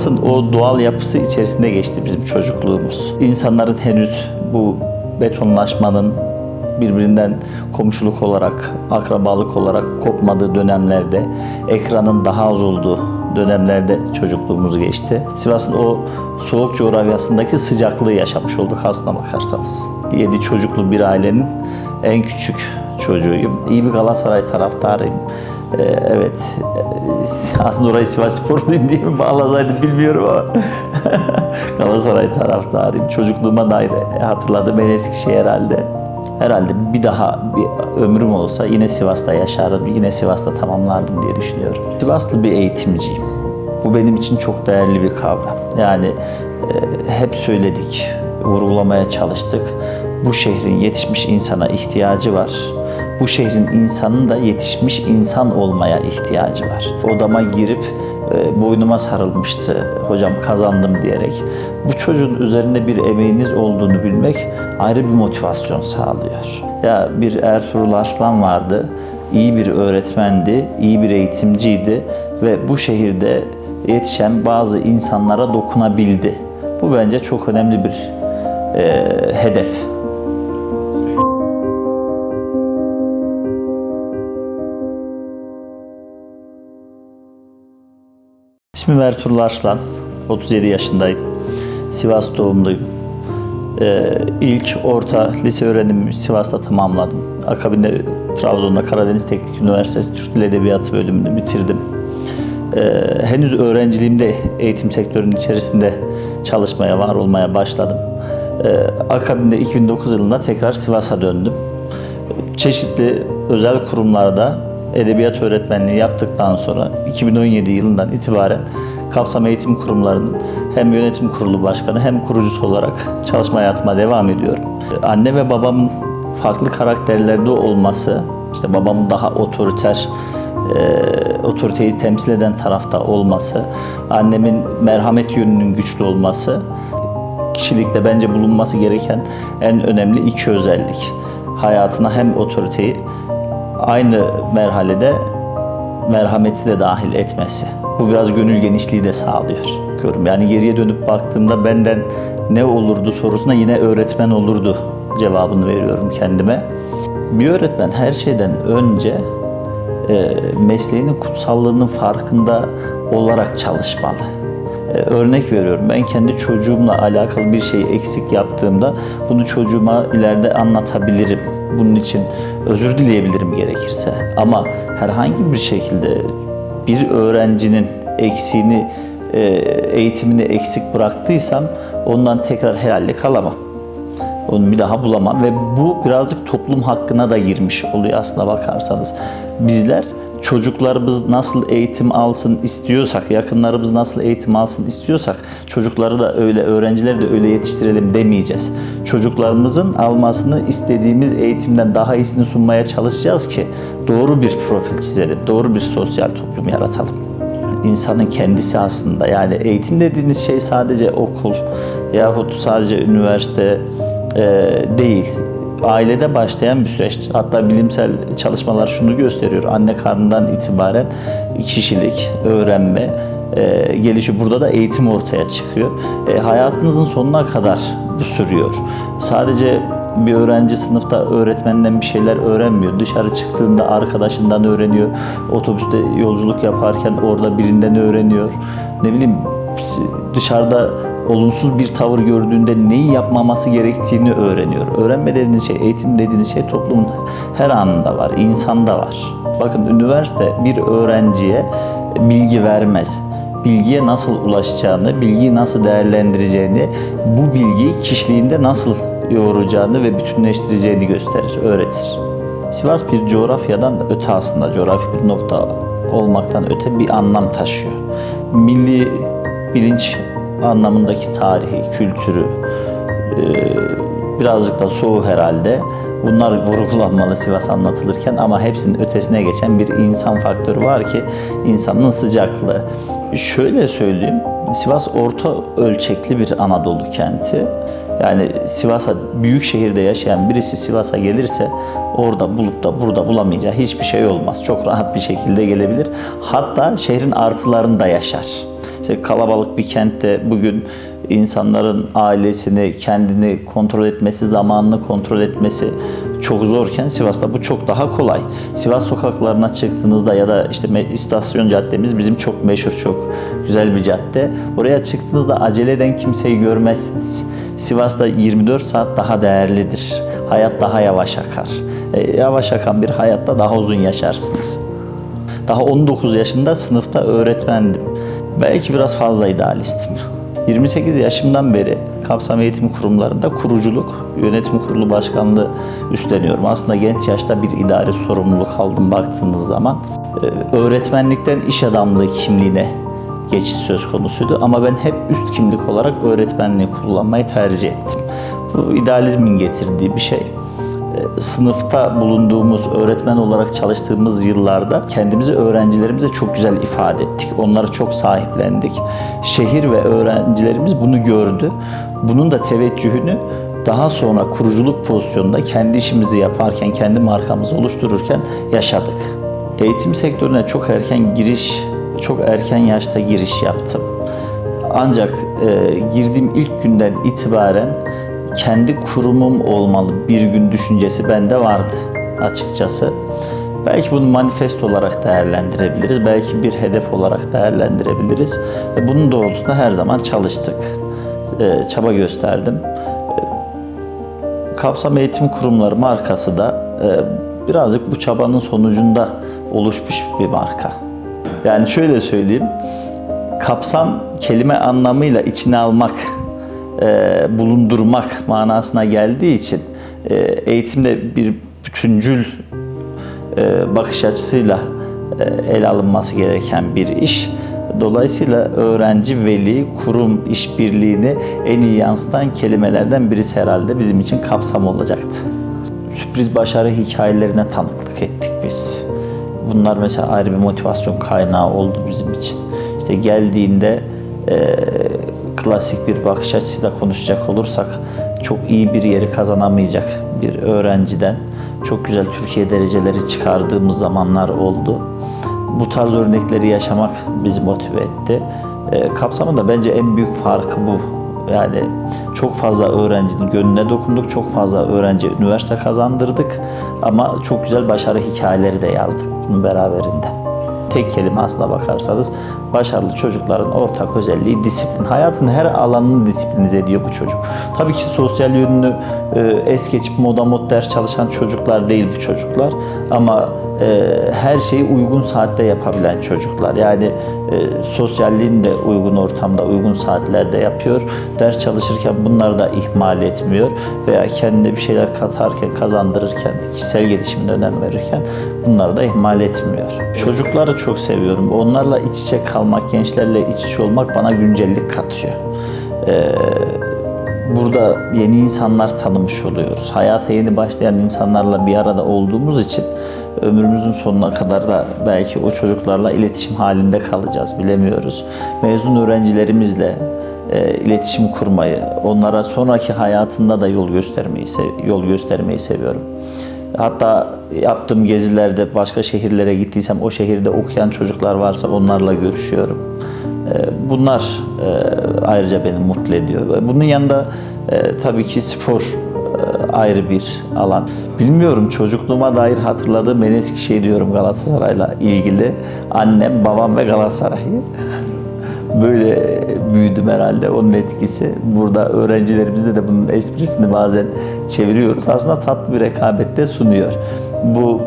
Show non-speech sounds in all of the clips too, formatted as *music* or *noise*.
Sivas'ın o doğal yapısı içerisinde geçti bizim çocukluğumuz. İnsanların henüz bu betonlaşmanın birbirinden komşuluk olarak, akrabalık olarak kopmadığı dönemlerde, ekranın daha az olduğu dönemlerde çocukluğumuz geçti. Sivas'ın o soğuk coğrafyasındaki sıcaklığı yaşamış olduk aslına bakarsanız. Yedi çocuklu bir ailenin en küçük çocuğuyum. İyi bir Galatasaray taraftarıyım. Ee, evet, e, aslında orayı Sivas Sporluyum diye mi bağlasaydım bilmiyorum ama *laughs* Galatasaray taraftarıyım. Çocukluğuma dair hatırladığım en eski şey herhalde. Herhalde bir daha bir ömrüm olsa yine Sivas'ta yaşardım, yine Sivas'ta tamamlardım diye düşünüyorum. Sivaslı bir eğitimciyim. Bu benim için çok değerli bir kavram. Yani e, hep söyledik, vurgulamaya çalıştık. Bu şehrin yetişmiş insana ihtiyacı var. Bu şehrin insanın da yetişmiş insan olmaya ihtiyacı var. Odama girip e, boynuma sarılmıştı hocam kazandım diyerek. Bu çocuğun üzerinde bir emeğiniz olduğunu bilmek ayrı bir motivasyon sağlıyor. Ya bir Ertuğrul Arslan vardı. iyi bir öğretmendi, iyi bir eğitimciydi ve bu şehirde yetişen bazı insanlara dokunabildi. Bu bence çok önemli bir e, hedef. İsmim Ertuğrul Arslan. 37 yaşındayım. Sivas doğumluyum. Ee, ilk orta lise öğrenimimi Sivas'ta tamamladım. Akabinde Trabzon'da Karadeniz Teknik Üniversitesi Türk Dil Edebiyatı bölümünü bitirdim. Ee, henüz öğrenciliğimde eğitim sektörünün içerisinde çalışmaya, var olmaya başladım. Ee, akabinde 2009 yılında tekrar Sivas'a döndüm. Çeşitli özel kurumlarda edebiyat öğretmenliği yaptıktan sonra 2017 yılından itibaren Kapsam Eğitim Kurumları'nın hem yönetim kurulu başkanı hem kurucusu olarak çalışma hayatıma devam ediyorum. Anne ve babamın farklı karakterlerde olması, işte babamın daha otoriter, e, otoriteyi temsil eden tarafta olması, annemin merhamet yönünün güçlü olması, kişilikte bence bulunması gereken en önemli iki özellik. Hayatına hem otoriteyi aynı merhalede merhameti de dahil etmesi. Bu biraz gönül genişliği de sağlıyor. Görüyorum. Yani geriye dönüp baktığımda benden ne olurdu sorusuna yine öğretmen olurdu cevabını veriyorum kendime. Bir öğretmen her şeyden önce e, mesleğinin kutsallığının farkında olarak çalışmalı. E, örnek veriyorum ben kendi çocuğumla alakalı bir şeyi eksik yaptığımda bunu çocuğuma ileride anlatabilirim. Bunun için özür dileyebilirim gerekirse. Ama herhangi bir şekilde bir öğrencinin eksiğini, e, eğitimini eksik bıraktıysam ondan tekrar helallik alamam. Onu bir daha bulamam ve bu birazcık toplum hakkına da girmiş oluyor aslına bakarsanız. Bizler çocuklarımız nasıl eğitim alsın istiyorsak, yakınlarımız nasıl eğitim alsın istiyorsak çocukları da öyle, öğrencileri de öyle yetiştirelim demeyeceğiz. Çocuklarımızın almasını istediğimiz eğitimden daha iyisini sunmaya çalışacağız ki doğru bir profil çizelim, doğru bir sosyal toplum yaratalım. İnsanın kendisi aslında yani eğitim dediğiniz şey sadece okul yahut sadece üniversite e, değil ailede başlayan bir süreç. Hatta bilimsel çalışmalar şunu gösteriyor. Anne karnından itibaren kişilik, öğrenme, e, gelişiyor. Burada da eğitim ortaya çıkıyor. E, hayatınızın sonuna kadar bu sürüyor. Sadece bir öğrenci sınıfta öğretmeninden bir şeyler öğrenmiyor. Dışarı çıktığında arkadaşından öğreniyor. Otobüste yolculuk yaparken orada birinden öğreniyor. Ne bileyim dışarıda olumsuz bir tavır gördüğünde neyi yapmaması gerektiğini öğreniyor. Öğrenme dediğiniz şey, eğitim dediğiniz şey toplumun her anında var, insanda var. Bakın üniversite bir öğrenciye bilgi vermez. Bilgiye nasıl ulaşacağını, bilgiyi nasıl değerlendireceğini, bu bilgiyi kişiliğinde nasıl yoğuracağını ve bütünleştireceğini gösterir, öğretir. Sivas bir coğrafyadan öte aslında, coğrafi bir nokta olmaktan öte bir anlam taşıyor. Milli bilinç anlamındaki tarihi, kültürü birazcık da soğuk herhalde. Bunlar vurgulanmalı Sivas anlatılırken ama hepsinin ötesine geçen bir insan faktörü var ki insanın sıcaklığı. Şöyle söyleyeyim, Sivas orta ölçekli bir Anadolu kenti. Yani Sivas'a büyük şehirde yaşayan birisi Sivas'a gelirse orada bulup da burada bulamayacağı hiçbir şey olmaz. Çok rahat bir şekilde gelebilir. Hatta şehrin artılarını da yaşar. İşte kalabalık bir kentte bugün insanların ailesini, kendini kontrol etmesi, zamanını kontrol etmesi çok zorken Sivas'ta bu çok daha kolay. Sivas sokaklarına çıktığınızda ya da işte istasyon caddemiz bizim çok meşhur, çok güzel bir cadde. Oraya çıktığınızda acele eden kimseyi görmezsiniz. Sivas'ta 24 saat daha değerlidir. Hayat daha yavaş akar. E, yavaş akan bir hayatta daha uzun yaşarsınız. Daha 19 yaşında sınıfta öğretmendim. Belki biraz fazla idealistim. 28 yaşımdan beri kapsam eğitim kurumlarında kuruculuk, yönetim kurulu başkanlığı üstleniyorum. Aslında genç yaşta bir idari sorumluluk aldım baktığınız zaman. Ee, Öğretmenlikten iş adamlığı kimliğine geçiş söz konusuydu ama ben hep üst kimlik olarak öğretmenliği kullanmayı tercih ettim. Bu idealizmin getirdiği bir şey sınıfta bulunduğumuz, öğretmen olarak çalıştığımız yıllarda kendimizi öğrencilerimize çok güzel ifade ettik. Onları çok sahiplendik. Şehir ve öğrencilerimiz bunu gördü. Bunun da teveccühünü daha sonra kuruculuk pozisyonunda kendi işimizi yaparken, kendi markamızı oluştururken yaşadık. Eğitim sektörüne çok erken giriş, çok erken yaşta giriş yaptım. Ancak e, girdiğim ilk günden itibaren kendi kurumum olmalı bir gün düşüncesi bende vardı açıkçası. Belki bunu manifest olarak değerlendirebiliriz, belki bir hedef olarak değerlendirebiliriz. E, bunun doğrultusunda her zaman çalıştık, e, çaba gösterdim. E, Kapsam Eğitim Kurumları markası da e, birazcık bu çabanın sonucunda oluşmuş bir marka. Yani şöyle söyleyeyim, kapsam kelime anlamıyla içine almak, bulundurmak manasına geldiği için e, eğitimde bir bütüncül e, bakış açısıyla e, ele alınması gereken bir iş. Dolayısıyla öğrenci, veli, kurum işbirliğini en iyi yansıtan kelimelerden birisi herhalde bizim için kapsam olacaktı. Sürpriz başarı hikayelerine tanıklık ettik biz. Bunlar mesela ayrı bir motivasyon kaynağı oldu bizim için. İşte geldiğinde e, klasik bir bakış açısıyla konuşacak olursak çok iyi bir yeri kazanamayacak bir öğrenciden çok güzel Türkiye dereceleri çıkardığımız zamanlar oldu. Bu tarz örnekleri yaşamak bizi motive etti. E, kapsamın da bence en büyük farkı bu. Yani çok fazla öğrencinin gönlüne dokunduk, çok fazla öğrenci üniversite kazandırdık ama çok güzel başarı hikayeleri de yazdık bunun beraberinde. Tek kelime aslına bakarsanız başarılı çocukların ortak özelliği disiplin. Hayatın her alanını disiplinize ediyor bu çocuk. Tabii ki sosyal yönünü e, es geçip moda mod ders çalışan çocuklar değil bu çocuklar ama e, her şeyi uygun saatte yapabilen çocuklar. Yani e, sosyalliğini de uygun ortamda, uygun saatlerde yapıyor. Ders çalışırken bunları da ihmal etmiyor veya kendine bir şeyler katarken, kazandırırken, kişisel gelişimine önem verirken bunları da ihmal etmiyor. Çocukları çok seviyorum. Onlarla iç içe kalmak, gençlerle iç içe olmak bana güncellik katıyor. Ee, burada yeni insanlar tanımış oluyoruz. Hayata yeni başlayan insanlarla bir arada olduğumuz için ömrümüzün sonuna kadar da belki o çocuklarla iletişim halinde kalacağız bilemiyoruz. Mezun öğrencilerimizle e, iletişim kurmayı, onlara sonraki hayatında da yol göstermeyi yol göstermeyi seviyorum. Hatta yaptığım gezilerde başka şehirlere gittiysem o şehirde okuyan çocuklar varsa onlarla görüşüyorum. Ee, Bunlar e, ayrıca beni mutlu ediyor. Bunun yanında e, tabii ki spor e, ayrı bir alan. Bilmiyorum çocukluğuma dair hatırladığım en eski şey diyorum Galatasaray'la ilgili. Annem, babam ve Galatasaray'ı. *laughs* Böyle büyüdüm herhalde onun etkisi. Burada öğrencilerimizde de bunun esprisini bazen çeviriyoruz. Aslında tatlı bir rekabet de sunuyor. Bu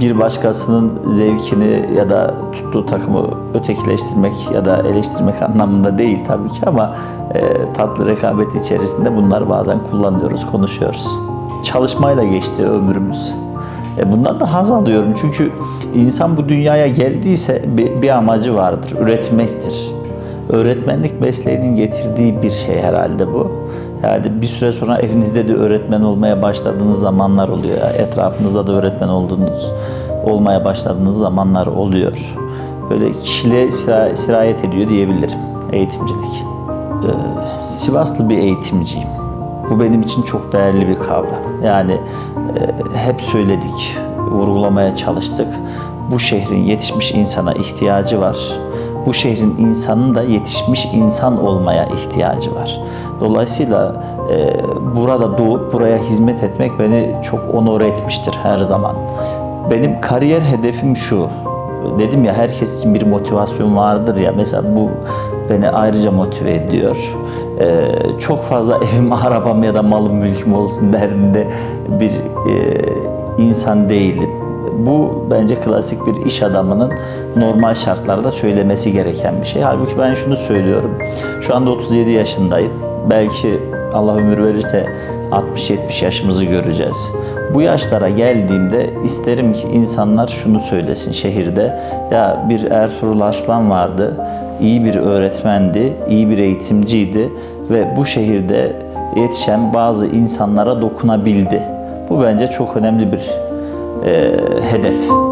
bir başkasının zevkini ya da tuttuğu takımı ötekileştirmek ya da eleştirmek anlamında değil tabii ki ama e, tatlı rekabet içerisinde bunları bazen kullanıyoruz, konuşuyoruz. Çalışmayla geçti ömrümüz. E bundan da haz alıyorum çünkü insan bu dünyaya geldiyse bir amacı vardır, üretmektir. Öğretmenlik mesleğinin getirdiği bir şey herhalde bu. Yani bir süre sonra evinizde de öğretmen olmaya başladığınız zamanlar oluyor. Etrafınızda da öğretmen olduğunuz, olmaya başladığınız zamanlar oluyor. Böyle kişiliğe sira- sirayet ediyor diyebilirim eğitimcilik. Ee, Sivaslı bir eğitimciyim. Bu benim için çok değerli bir kavram. Yani e, hep söyledik, vurgulamaya çalıştık. Bu şehrin yetişmiş insana ihtiyacı var. bu şehrin insanın da yetişmiş insan olmaya ihtiyacı var. Dolayısıyla e, burada doğup buraya hizmet etmek beni çok onore etmiştir her zaman. Benim kariyer hedefim şu. Dedim ya herkes için bir motivasyon vardır ya. Mesela bu beni ayrıca motive ediyor. Ee, çok fazla *laughs* evim, arabam ya da malım, mülküm olsun derdinde bir e, insan değilim. Bu bence klasik bir iş adamının normal şartlarda söylemesi gereken bir şey. Halbuki ben şunu söylüyorum. Şu anda 37 yaşındayım. Belki Allah ömür verirse 60-70 yaşımızı göreceğiz. Bu yaşlara geldiğimde isterim ki insanlar şunu söylesin şehirde. Ya bir Ertuğrul Arslan vardı. iyi bir öğretmendi, iyi bir eğitimciydi ve bu şehirde yetişen bazı insanlara dokunabildi. Bu bence çok önemli bir e, hedef.